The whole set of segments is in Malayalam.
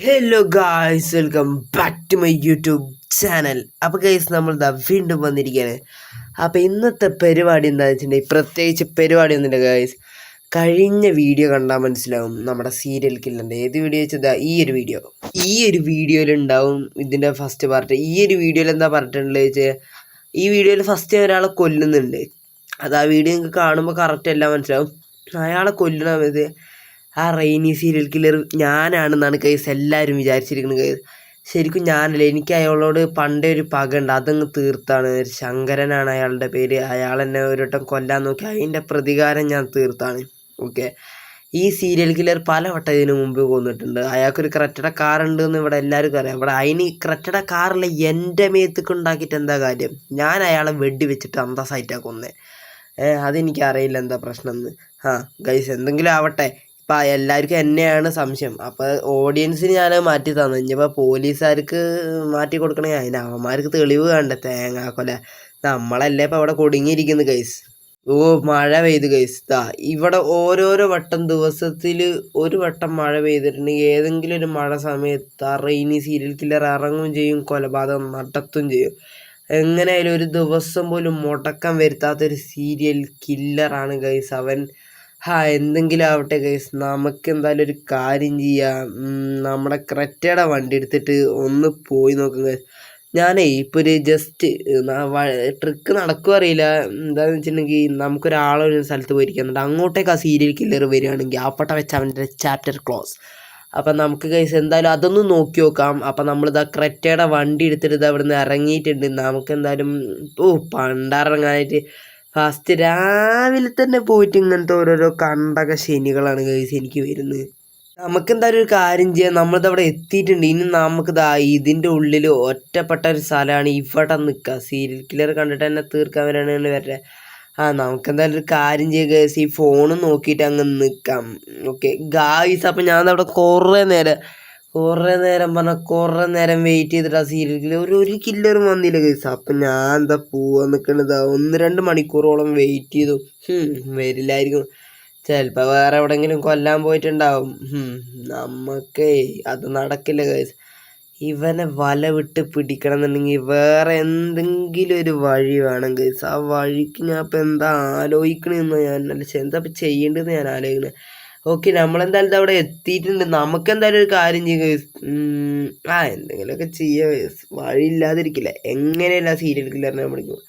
Hello guys welcome back to my YouTube channel അപ്പോൾ ഗൈസ് നമ്മൾ ദാ വീണ്ടും വന്നിരിക്കുകയാണ് അപ്പോൾ ഇന്നത്തെ പരിപാടി എന്താ വെച്ചിട്ടുണ്ടെങ്കിൽ പ്രത്യേകിച്ച് പരിപാടി ഒന്നുമില്ല ഗായ്സ് കഴിഞ്ഞ വീഡിയോ കണ്ടാൽ മനസ്സിലാവും നമ്മുടെ സീരിയൽ കില്ലറിന്റെ ഏത് വീഡിയോ വെച്ചതാ ഈ ഒരു വീഡിയോ ഈ ഒരു വീഡിയോയിൽ ഉണ്ടാവും ഇതിന്റെ ഫസ്റ്റ് പാർട്ട് ഈ ഒരു വീഡിയോയിൽ എന്താ പറഞ്ഞിട്ടുള്ളത് വെച്ചാൽ ഈ വീഡിയോയിൽ ഫസ്റ്റ് ഒരാളെ കൊല്ലുന്നുണ്ട്. അത് ആ വീഡിയോ നിങ്ങൾക്ക് കാണുമ്പോൾ കറക്റ്റ് എല്ലാം മനസ്സിലാവും. അയാളെ സമയത്ത് ആ റെയിനി സീരിയൽ കില്ലർ ഞാനാണെന്നാണ് കേസ് എല്ലാവരും വിചാരിച്ചിരിക്കുന്നത് കേസ് ശരിക്കും ഞാനല്ല എനിക്ക് അയാളോട് പണ്ടേ ഒരു പകയുണ്ട്. അതങ്ങ് തീർത്താണ്. ശങ്കരനാണ് അയാളുടെ പേര്. അയാൾ എന്നെ ഒരു വട്ടം കൊല്ലാൻ നോക്കി. അതിന്റെ പ്രതികാരം ഞാൻ തീർത്താണ്. ഓക്കെ ഈ സീരിയൽ കില്ലർ പല വട്ടം ഇതിനു മുമ്പ് കൊന്നിട്ടുണ്ട് അയാൾക്കൊരു ക്രറ്റട ഉണ്ട് എന്ന് ഇവിടെ എല്ലാവർക്കും അറിയാം. ഇവിടെ അതിന് ക്രറ്റട കാറിലെ എന്റെ മേത്തേക്ക് ഉണ്ടാക്കിയിട്ട് എന്താ കാര്യം? ഞാൻ അയാളെ വെടി വെച്ചിട്ട് അന്തസ്സായിട്ടാണ് കൊന്നേ. ഏഹ് അതെനിക്ക് അറിയില്ല എന്താ പ്രശ്നം എന്ന് ആ ഗൈസ് എന്തെങ്കിലും ആവട്ടെ. ഇപ്പം എല്ലാവർക്കും എന്നെയാണ് സംശയം. അപ്പോൾ ഓഡിയൻസിന് ഞാൻ മാറ്റി തന്നു. ഇനിയിപ്പോൾ പോലീസുകാർക്ക് മാറ്റി കൊടുക്കണേ. അതിന് അവന്മാർക്ക് തെളിവ് വേണ്ടേ. തേങ്ങാക്കൊല. നമ്മളല്ലേ ഇപ്പോൾ അവിടെ കുടുങ്ങിയിരിക്കുന്നു ഗൈസ് ഓ മഴ പെയ്തു ഗൈസ് ദാ ഇവിടെ ഓരോരോ വട്ടം ദിവസത്തിൽ ഒരു വട്ടം മഴ പെയ്തിട്ടുണ്ടെങ്കിൽ ഏതെങ്കിലും ഒരു മഴ സമയത്ത് ആ റെയിനി സീരിയൽ കില്ലർ ഇറങ്ങുകയും ചെയ്യും. കൊലപാതകം നടത്തുകയും ചെയ്യും. എങ്ങനെയായാലും ഒരു ദിവസം പോലും മുടക്കം വരുത്താത്തൊരു സീരിയൽ കില്ലറാണ് ഗൈസ് അവൻ ഹാ എന്തെങ്കിലും ആവട്ടെ ഗൈസ്. നമുക്ക് എന്തായാലും ഒരു കാര്യം ചെയ്യാം. നമ്മുടെ ക്രെറ്റയുടെ വണ്ടി എടുത്തിട്ട് ഒന്ന് പോയി നോക്കാം ഗൈസ്. ഞാനേ ഇപ്പോൾ ഒരു ജസ്റ്റ് ട്രിക്ക് നടക്കുക അറിയില്ല. എന്താണെന്ന് വെച്ചിട്ടുണ്ടെങ്കിൽ നമുക്കൊരാളൊരു സ്ഥലത്ത് പോയിരിക്കുന്നുണ്ട് അങ്ങോട്ടേക്ക് ആ സീരിയൽ കില്ലർ വരികയാണെങ്കിൽ ആപ്പട്ട വെച്ചാൽ അവന്റെ ചാപ്റ്റർ ക്ലോസ് അപ്പം നമുക്ക് കൈസ് എന്തായാലും അതൊന്ന് നോക്കി നോക്കാം. അപ്പം നമ്മളിതാ ക്രെറ്റയുടെ വണ്ടി എടുത്തിട്ട് ഇത് അവിടുന്ന് ഇറങ്ങിയിട്ടുണ്ട്. നമുക്ക് എന്തായാലും ഓ പണ്ടിറങ്ങാനായിട്ട് ഫസ്റ്റ് രാവിലെ തന്നെ പോയിട്ട് ഇങ്ങനത്തെ ഓരോരോ കണ്ടക ശനികളാണ് കേസ് എനിക്ക് വരുന്നത്. നമുക്ക് എന്തായാലും ഒരു കാര്യം ചെയ്യാം. നമ്മളിത് അവിടെ എത്തിയിട്ടുണ്ട്. ഇനി നമുക്ക് ദാ ഇതിന്റെ ഉള്ളിൽ ഒറ്റപ്പെട്ട ഒരു സ്ഥലമാണ് ഇവിടെ നിൽക്കുക. സീരിയൽ കില്ലർ കണ്ടിട്ട് തന്നെ തീർക്കാൻ വരാനാണ് വരട്ടെ. ആ നമുക്ക് എന്തായാലും ഒരു കാര്യം ചെയ്യുക കേസ് ഈ ഫോൺ നോക്കിയിട്ട് അങ്ങ് നിൽക്കാം. ഓക്കെ ഗായ്സ് അപ്പം ഞാൻ അവിടെ കുറേ നേരം കുറേ നേരം പറഞ്ഞാൽ കുറേ നേരം വെയിറ്റ് ചെയ്തിട്ട് ആ സീരിയൽ ഒരു ഒരു കില്ലറും വന്നില്ല കേസ് അപ്പം ഞാൻ എന്താ പോവാൻ നിൽക്കണത് ഒന്ന് രണ്ട് മണിക്കൂറോളം വെയിറ്റ് ചെയ്തു. വരില്ലായിരിക്കും. ചിലപ്പോൾ വേറെ എവിടെയെങ്കിലും കൊല്ലാൻ പോയിട്ടുണ്ടാവും. നമുക്കേ അത് നടക്കില്ല കേസ് ഇവനെ വല വിട്ട് പിടിക്കണം എന്നുണ്ടെങ്കിൽ വേറെ എന്തെങ്കിലും ഒരു വഴി വേണം കേസ് ആ വഴിക്ക് ഞാൻ ഇപ്പം എന്താ ആലോചിക്കണമെന്ന് ഞാൻ എന്താ ഇപ്പം ചെയ്യേണ്ടതെന്ന് ഞാൻ ആലോചിക്കുന്നത് ഓക്കെ നമ്മളെന്തായാലും അവിടെ എത്തിയിട്ടുണ്ട്. നമുക്ക് എന്തായാലും ഒരു കാര്യം ചെയ്യുക ആ എന്തെങ്കിലുമൊക്കെ ചെയ്യുക വഴിയില്ലാതിരിക്കില്ല? എങ്ങനെയല്ല സീരിയൽ കില്ലറിനെ വിളിക്കും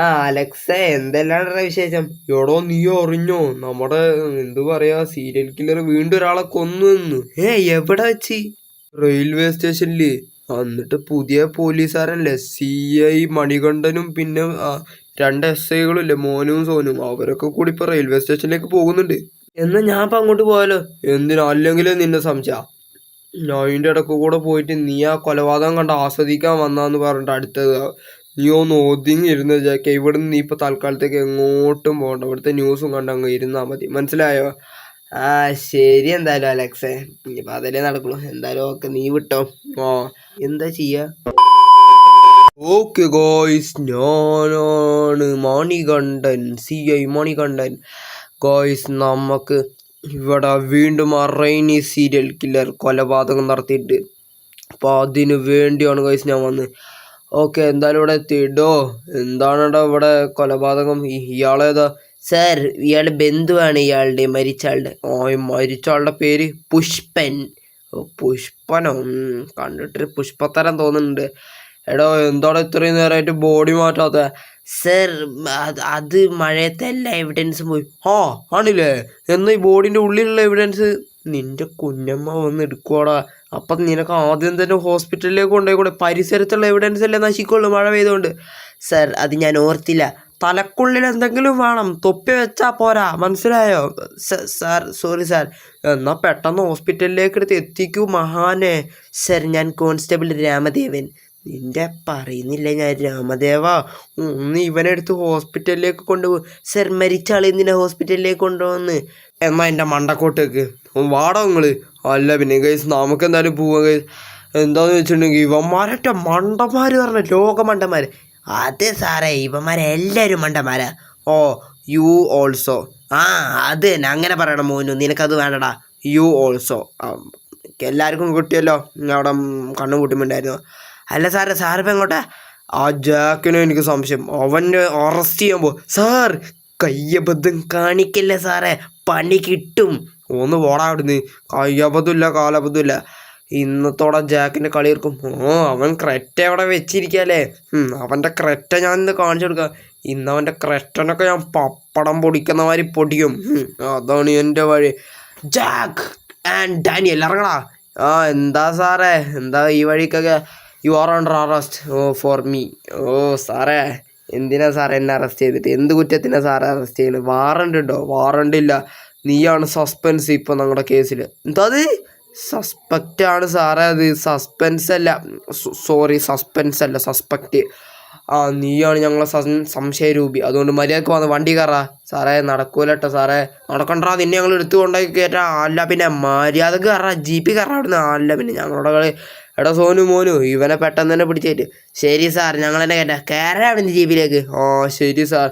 ആ അലക്സ എന്തെല്ലാണ്ടാ വിശേഷം? എടോ നീ അറിഞ്ഞോ? നമ്മുടെ എന്തു പറയാ സീരിയൽ കില്ലർ വീണ്ടും ഒരാളെ കൊന്നു എന്ന്. ഏ എവിടെ വെച്ച്? റെയിൽവേ സ്റ്റേഷനിൽ. എന്നിട്ട് പുതിയ പോലീസുകാരല്ലേ? സി ഐ മണികണ്ഠനും പിന്നെ രണ്ട് എസ് ഐകളും ഇല്ലേ? മോനും സോനും. അവരൊക്കെ കൂടി ഇപ്പൊ റെയിൽവേ സ്റ്റേഷനിലേക്ക് പോകുന്നുണ്ട്. എന്നാ ഞാൻ ഇപ്പൊ അങ്ങോട്ട് പോയാലോ? എന്തിനാ? അല്ലെങ്കിൽ നിന്നെ സംശയ. ഞാൻ അതിന്റെ ഇടയ്ക്ക് കൂടെ പോയിട്ട് നീ ആ കൊലപാതകം കണ്ട് ആസ്വദിക്കാൻ വന്നാന്ന് പറഞ്ഞിട്ട് അടുത്തത് നീ ഒന്ന് ഒതുങ്ങി ഇരുന്ന് ജാക്കെ ഇവിടുന്ന് നീ ഇപ്പൊ തൽക്കാലത്തേക്ക് എങ്ങോട്ടും പോകണ്ട. ഇവിടുത്തെ ന്യൂസും കണ്ട് അങ്ങ് ഇരുന്നാ മതി. മനസ്സിലായോ? ആ ശരി എന്തായാലും അലക്സേ. ഇനിയിപ്പോൾ അതല്ലേ നടക്കുള്ളൂ. എന്തായാലും ഓക്കെ നീ വിട്ടോ. ഓ എന്താ ചെയ്യാ? ഓക്കെ ഗോയ്സ് ഞാനാണ് Manikandan C I Manikandan. Guys നമുക്ക് ഇവിടെ വീണ്ടും ആ റെയിനി സീരിയൽ കില്ലർ കൊലപാതകം നടത്തിയിട്ട് അപ്പോൾ അതിന് വേണ്ടിയാണ് ഗോയ്സ് ഞാൻ വന്നത് ഓക്കെ എന്തായാലും ഇവിടെ എത്തിയിട്ടോ? എന്താണെടാ ഇവിടെ കൊലപാതകം? ഇയാളേതാ സാർ ഇയാളുടെ ബന്ധുവാണ് ഇയാളുടെ മരിച്ച ആളുടെ ഓ മരിച്ച ആളുടെ പേര് പുഷ്പൻ. പുഷ്പനോ? കണ്ടിട്ട് പുഷ്പത്തരം തോന്നുന്നുണ്ട്. എടോ എന്താണ് ഇത്രയും നേരമായിട്ട് ബോഡി മാറ്റാത്ത? സർ അത് അത് മഴയത്തെ എല്ലാ എവിഡൻസും പോയി. ആ ആണില്ലേ? എന്നാ ഈ ബോഡിന്റെ ഉള്ളിലുള്ള എവിഡൻസ് നിന്റെ കുഞ്ഞമ്മ വന്ന് എടുക്കുവാടാ. അപ്പം നിനക്ക് ആദ്യം തന്നെ ഹോസ്പിറ്റലിലേക്ക് കൊണ്ടുപോയിക്കൂടെ? പരിസരത്തുള്ള എവിഡൻസ് അല്ലേ നശിക്കുള്ളൂ മഴ പെയ്തുകൊണ്ട് സർ അത് ഞാൻ ഓർത്തില്ല. തലക്കുള്ളിൽ എന്തെങ്കിലും വേണം. തൊപ്പി വെച്ചാ പോരാ. മനസ്സിലായോ? സാർ സോറി സാർ എന്നാ പെട്ടെന്ന് ഹോസ്പിറ്റലിലേക്ക് എടുത്ത് എത്തിക്കൂ മഹാനെ. സർ ഞാൻ കോൺസ്റ്റബിൾ രാമദേവൻ. നിന്റെ പറയുന്നില്ല ഞാൻ രാമദേവ? ഒന്ന് ഇവനെടുത്ത് ഹോസ്പിറ്റലിലേക്ക് കൊണ്ടുപോകും സർ മരിച്ച ആൾ ഹോസ്പിറ്റലിലേക്ക് കൊണ്ടുപോകുന്നു? എന്നാ എന്റെ മണ്ടക്കോട്ടേക്ക്. വാടോ നിങ്ങൾ അല്ല പിന്നെ കൈസ് നമുക്ക് എന്തായാലും പോവാം ഗൈസ് എന്താന്ന് വെച്ചിട്ടുണ്ടെങ്കിൽ ഇവന്മാരൊറ്റ മണ്ടന്മാർ പറഞ്ഞ ലോക മണ്ടന്മാര്. അതെ സാറേ ഇവന്മാരെല്ലാവരും മണ്ടന്മാരാ. ഓ യു ഓൾസോ ആ അത് തന്നെ. അങ്ങനെ പറയണം മോനു. നിനക്കത് വേണ്ടടാ. യു ഓൾസോ എല്ലാവർക്കും കിട്ടിയല്ലോ. അവിടെ കണ്ണു കൂട്ടുമുണ്ടായിരുന്നു. അല്ല സാറേ സാറിപ്പോൾ എങ്ങോട്ടാ? ആ ജാക്കിനും എനിക്ക് സംശയം. അവനെ അറസ്റ്റ് ചെയ്യാൻ പോ സാർ കയ്യബദ്ധം കാണിക്കല്ലേ സാറേ പണി കിട്ടും. ഒന്ന് പോടാ അവിടുന്ന്. കയ്യബദ്ധമില്ല കാലബദ്ധമില്ല. ഇന്നത്തോടെ ജാക്കിന്റെ കളി ഇറക്കും ഓ അവൻ ക്രെറ്റ അവിടെ വെച്ചിരിക്കല്ലേ അവന്റെ ക്രെറ്റ ഞാൻ ഇന്ന് കാണിച്ചു കൊടുക്കാം. ഇന്ന് അവന്റെ ക്രെറ്റനൊക്കെ ഞാൻ പപ്പടം പൊടിക്കുന്ന മാതിരി പൊടിക്കും അതാണ് എന്റെ വഴി. ജാക്ക് ആൻഡ് ഡാനിയൽ ഇറങ്ങടാ. ആ എന്താ സാറേ എന്താ ഈ വഴിക്കൊക്കെ? യു ആർ അണ്ടർ അറസ്റ്റ് ഓ ഫോർ മീ ഓ സാറേ. എന്തിനാ സാറേ എന്നെ അറസ്റ്റ് ചെയ്തിട്ട്? എന്ത് കുറ്റത്തിനാണ് സാറേ അറസ്റ്റ് ചെയ്യുന്നത് വാറണ്ട് ഉണ്ടോ? വാറണ്ട് ഇല്ല. നീയാണ് സസ്പെൻസ് ഇപ്പോൾ നമ്മുടെ കേസിൽ എന്താ അത്? സസ്പെക്റ്റ് ആണ് സാറേ അത്. സസ്പെൻസ് അല്ല. സോറി സസ്പെൻസ് അല്ല. സസ്പെക്റ്റ് ആ നീയാണ് ഞങ്ങളെ സംശയരൂപി. അതുകൊണ്ട് മര്യാദയ്ക്ക് വന്ന് വണ്ടി കയറാ. സാറേ നടക്കൂലട്ടോ സാറേ. നടക്കണ്ടാ. നിന്നെ ഞങ്ങൾ എടുത്തു കൊണ്ടായി കയറ്റാ. അല്ല പിന്നെ മര്യാദയ്ക്ക് കയറാ. ജി പി കയറാ അവിടുന്ന്. അല്ല പിന്നെ ഞങ്ങളുടെ കളി എടാ സോനു മോനു ഇവനെ പെട്ടെന്ന് തന്നെ പിടിച്ചേറ്റ്. ശരി സാർ ഞങ്ങൾ തന്നെ കേട്ടാ കയറാ അവിടുന്ന് ജീപ്പിലേക്ക്. ഓ ശരി സാർ.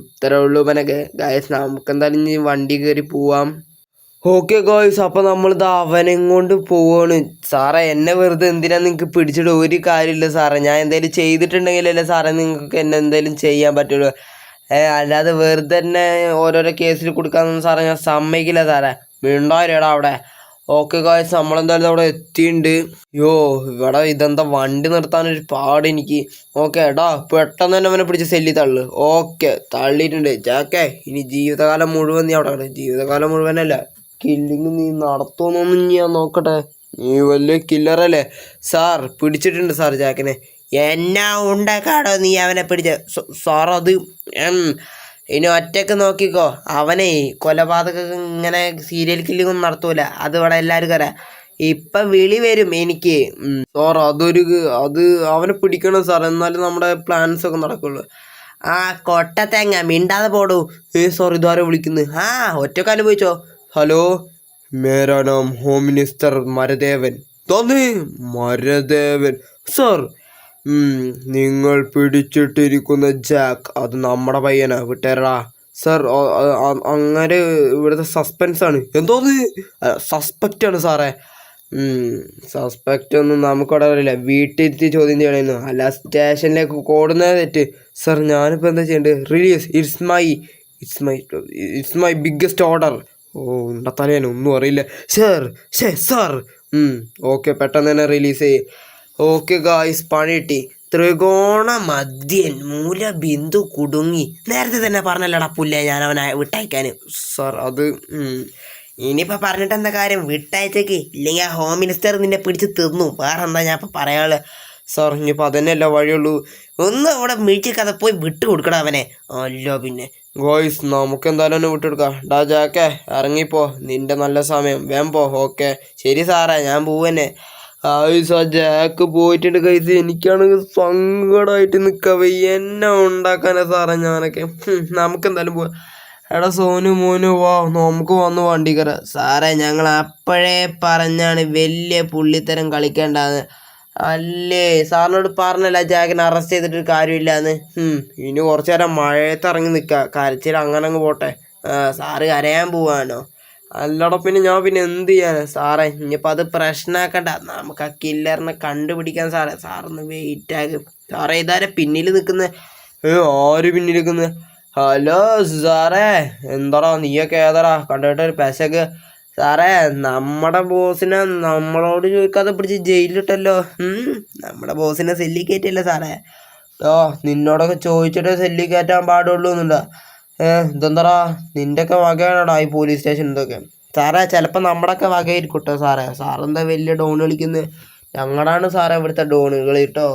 ഇത്ര ഉള്ളൂ ഇവനൊക്കെ. ഗായസ് നമുക്ക് എന്തായാലും ഇനി വണ്ടി കയറി പോവാം. ഓക്കെ ഗോയ്സ് അപ്പോൾ നമ്മളിത് അവനെ കൊണ്ട് പോവാണ്. സാറേ എന്നെ വെറുതെ എന്തിനാ നിങ്ങൾക്ക് പിടിച്ചിട്ട് ഒരു കാര്യമില്ല സാറേ. ഞാൻ എന്തെങ്കിലും ചെയ്തിട്ടുണ്ടെങ്കിലല്ലേ സാറേ നിങ്ങൾക്ക് എന്നെ എന്തെങ്കിലും ചെയ്യാൻ പറ്റുള്ളൂ. അല്ലാതെ വെറുതെ തന്നെ ഓരോരോ കേസിൽ കൊടുക്കാമെന്നൊന്നും സാറേ ഞാൻ സമ്മതിക്കില്ല സാറേ. മിണ്ടായിരടാ അവിടെ. ഓക്കെ ഗോയ്സ് നമ്മളെന്തായാലും അവിടെ എത്തിയിണ്ട്. യോ ഇവിടെ ഇതെന്താ വണ്ടി നിർത്താനൊരു പാട് എനിക്ക്. ഓക്കെ എടാ പെട്ടെന്ന് തന്നെ അവനെ പിടിച്ച് സെല്ലി തള്ളു. ഓക്കെ തള്ളിയിട്ടുണ്ട്. ജാക്കേ ഇനി ജീവിതകാലം മുഴുവൻ നീ അവിടെ. ജീവിതകാലം മുഴുവനല്ല കില്ലിങ് നീ നടത്തുമെന്നൊന്നും ഞാൻ നോക്കട്ടെ. നീ വലിയ കില്ലറല്ലേ സാർ പിടിച്ചിട്ടുണ്ട് സാർ ജാക്കിനെ. എന്നാ ഉണ്ടാക്കാടോ നീ അവനെ പിടിച്ച? സാർ അത് ഇനി ഒറ്റയ്ക്ക് നോക്കിക്കോ. അവനെ കൊലപാതക ഇങ്ങനെ സീരിയൽ കില്ലിങ്ങും നടത്തൂല. അത് ഇവിടെ എല്ലാവർക്കും അറിയാം. ഇപ്പൊ വിളി വരും എനിക്ക്. സോർ അതൊരു അത് അവനെ പിടിക്കണം സാർ എന്നാലും നമ്മുടെ പ്ലാൻസ് ഒക്കെ നടക്കുള്ളൂ. ആ കൊട്ട തേങ്ങ മിണ്ടാതെ പോടൂ. ഏ സാർ ഇതാരോ വിളിക്കുന്നു. ആ ഒറ്റയ്ക്ക് അനുഭവിച്ചോ? ഹലോ? മേരാ നാം ഹോം മിനിസ്റ്റർ മരദേവൻ. തോന്നി? മരദേവൻ. സാർ നിങ്ങൾ പിടിച്ചിട്ടിരിക്കുന്ന ജാക്ക് അത് നമ്മുടെ പയ്യനാ വിട്ടേരടാ. സർ അങ്ങനെ ഇവിടുത്തെ സസ്പെൻസ് ആണ്. എന്തോ സസ്പെക്റ്റ് ആണ് സാറേ. സസ്പെക്റ്റ് ഒന്നും നമുക്കവിടെ അറിയില്ല വീട്ടിലെത്തി ചോദ്യം ചെയ്യണമെന്നു അല്ല സ്റ്റേഷനിലേക്ക് ഓടുന്നത് തെറ്റ്. സാർ ഞാനിപ്പോൾ എന്താ ചെയ്യേണ്ടത് release it's my it's my it's my biggest order ഓ ഉണ്ടത്താലേ ഒന്നും അറിയില്ല. സാർ ഷേ സാർ ഓക്കെ പെട്ടെന്ന് തന്നെ റിലീസ് ചെയ്യ്. ഓക്കെ ഗായ്സ് പണി കിട്ടി ത്രികോണ മദ്യൻ മൂലബിന്ദു കുടുങ്ങി. നേരത്തെ തന്നെ പറഞ്ഞല്ലടാ പുല്ലേ ഞാൻ അവനെ വിട്ടയക്കാൻ സാർ അത്. ഇനിയിപ്പോൾ പറഞ്ഞിട്ട് എന്താ കാര്യം? വിട്ടയച്ചേക്ക്. ഇല്ലെങ്കിൽ ആ ഹോം മിനിസ്റ്റർ നിന്നെ പിടിച്ച് തിന്നു. വേറെ എന്താ ഞാൻ ഇപ്പോൾ പറയാനുള്ളത് സാർ ഇനിയിപ്പോൾ അതന്നെയല്ല വഴിയുള്ളൂ. ഒന്ന് അവിടെ മിഴിച്ചിക്കാതെ പോയി വിട്ട് കൊടുക്കണം അവനെ. അല്ല പിന്നെ. ഗോയ്സ് നമുക്ക് എന്തായാലും ഒന്ന് വിട്ടുകൊടുക്കാം ഡാ ജാക്കേ ഇറങ്ങിപ്പോ. നിന്റെ നല്ല സമയം. വേം പോ. ഓക്കെ. ശരി സാറേ. ഞാൻ പോവന്നെ ആയുസ് ആ ജാക്ക് പോയിട്ടുണ്ട് കൈസ്. എനിക്കാണെങ്കിൽ സങ്കടമായിട്ട് നിൽക്കവ എന്നെ ഉണ്ടാക്കാനാ സാറേ ഞാനൊക്കെ? നമുക്ക് എന്തായാലും പോവാം. എടാ സോനു മോനു വാ നമുക്ക് വന്ന് വണ്ടി കയറാം സാറേ ഞങ്ങൾ അപ്പോഴേ പറഞ്ഞാണ് വലിയ പുള്ളിത്തരം കളിക്കേണ്ടതെന്ന് അല്ലേ? സാറിനോട് പറഞ്ഞല്ല ജാക്കിനെ അറസ്റ്റ് ചെയ്തിട്ടൊരു കാര്യമില്ലാന്ന്. ഇനി കുറച്ചു നേരം മഴയത്ത് ഇറങ്ങി നിൽക്കുക കരച്ചിൽ അങ്ങനെ അങ്ങ് പോട്ടെ സാറ് കരയാൻ പോവാനോ അല്ലട പിന്നെ ഞാൻ പിന്നെ എന്ത് ചെയ്യാനാ? സാറേ ഇനിയിപ്പോൾ അത് പ്രശ്നമാക്കണ്ട നമുക്ക് ആ കില്ലറിനെ കണ്ടുപിടിക്കാൻ സാറേ. സാറൊന്ന് വെയിറ്റ് ആകും സാറേ ഇതാരെ പിന്നിൽ നിൽക്കുന്ന ഏ ആര് പിന്നിൽ നിൽക്കുന്നത് ഹലോ സാറേ. എന്താടാ നീയൊക്കെ ഏതാടാ? കണ്ടിട്ട് ഒരു പെശക്ക് സാറേ നമ്മുടെ ബോസിനെ നമ്മളോട് ചോദിക്കാതെ പിടിച്ച് ജയിലിലിട്ടല്ലോ. നമ്മുടെ ബോസിനെ സെല്ലി കയറ്റിയല്ലേ സാറേ? ഓ നിന്നോടൊക്കെ ചോദിച്ചിട്ട് സെല്ലിക്കേറ്റാൻ പാടുള്ളൂ എന്നുണ്ടോ ഏ ഇതെന്താടാ? നിന്റെയൊക്കെ വകയാണോടാ ഈ പോലീസ് സ്റ്റേഷൻ ഇതൊക്കെ? സാറേ ചിലപ്പോൾ നമ്മുടെയൊക്കെ വകയായിരിക്കും കേട്ടോ സാറേ. സാറെന്താ വലിയ ഡോൺ കളിക്കുന്നത് ഞങ്ങളാണ് സാറേ ഇവിടുത്തെ ഡോണുകൾ കേട്ടോ.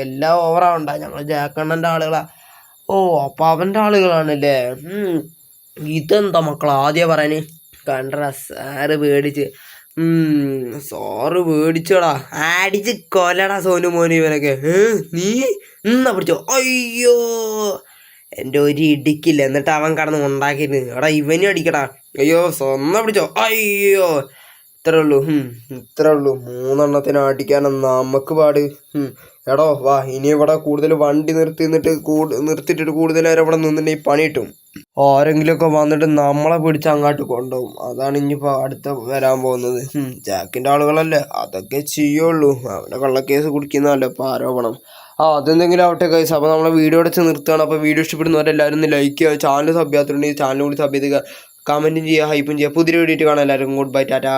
എല്ലാം ഓവറാവണ്ട ഞങ്ങൾ ജാക്കണ്ണന്റെ ആളുകളാ. ഓ അപ്പോൾ അവന്റെ ആളുകളാണല്ലേ? ഇതെന്താ മക്കൾ ആദ്യം പറയാന് കണ്ടടാ സാറ് പേടിച്ച്. സോറ് പേടിച്ചോടാ. അടിച്ച് കൊലടാ സോനു മോനു ഇവനൊക്കെ നീ? എന്നാ പിടിച്ചോ. അയ്യോ. എന്റെ ഒരു ഇടിക്കില്ല. എന്നിട്ട് അവൻ കടന്ന് ഉണ്ടാക്കിയിരുന്നു എടാ ഇവനും അടിക്കടാ. അയ്യോ സ്വന്തം പിടിച്ചോ. അയ്യോ. ഇത്രേ ഉള്ളൂ. ഇത്രേ ഉള്ളൂ. മൂന്നെണ്ണത്തിന് അടിക്കാൻ നമുക്ക് പാട്. എടോ വാ ഇനി ഇവിടെ കൂടുതൽ വണ്ടി നിർത്തി നിന്നിട്ട് കൂടു നിർത്തിയിട്ടിട്ട് കൂടുതൽ നേരം ഇവിടെ നിന്നിട്ടുണ്ടെങ്കിൽ പണി കിട്ടും. ആരെങ്കിലുമൊക്കെ വന്നിട്ട് നമ്മളെ പിടിച്ച് അങ്ങോട്ട് കൊണ്ടുപോകും. അതാണ് ഇനിയിപ്പോൾ അടുത്ത വരാൻ പോകുന്നത്. ജാക്കിന്റെ ആളുകളല്ലേ? അതൊക്കെ ചെയ്യുള്ളൂ. അവിടെ കള്ളക്കേസ് കുടിക്കുന്നതല്ലേ ഇപ്പോൾ ആരോപണം? ആ അതെന്തെങ്കിലും ആവട്ടെ കൈസ് അപ്പോൾ നമ്മളെ വീഡിയോ അടച്ച് നിർത്തുകയാണ്. അപ്പോൾ വീഡിയോ ഇഷ്ടപ്പെടുന്നവരെല്ലാവരും ഒന്ന് ലൈക്ക് ചെയ്യുക. ചാനൽ സബ് ചെയ്യാത്തുണ്ടെങ്കിൽ ചാനൽ കൂടി സബ് ചെയ്ത് കമന്റും ചെയ്യുക ഹൈപ്പും ചെയ്യുക. പുതിയ വീഡിയോ കാണാം എല്ലാവർക്കും. Good bye Tata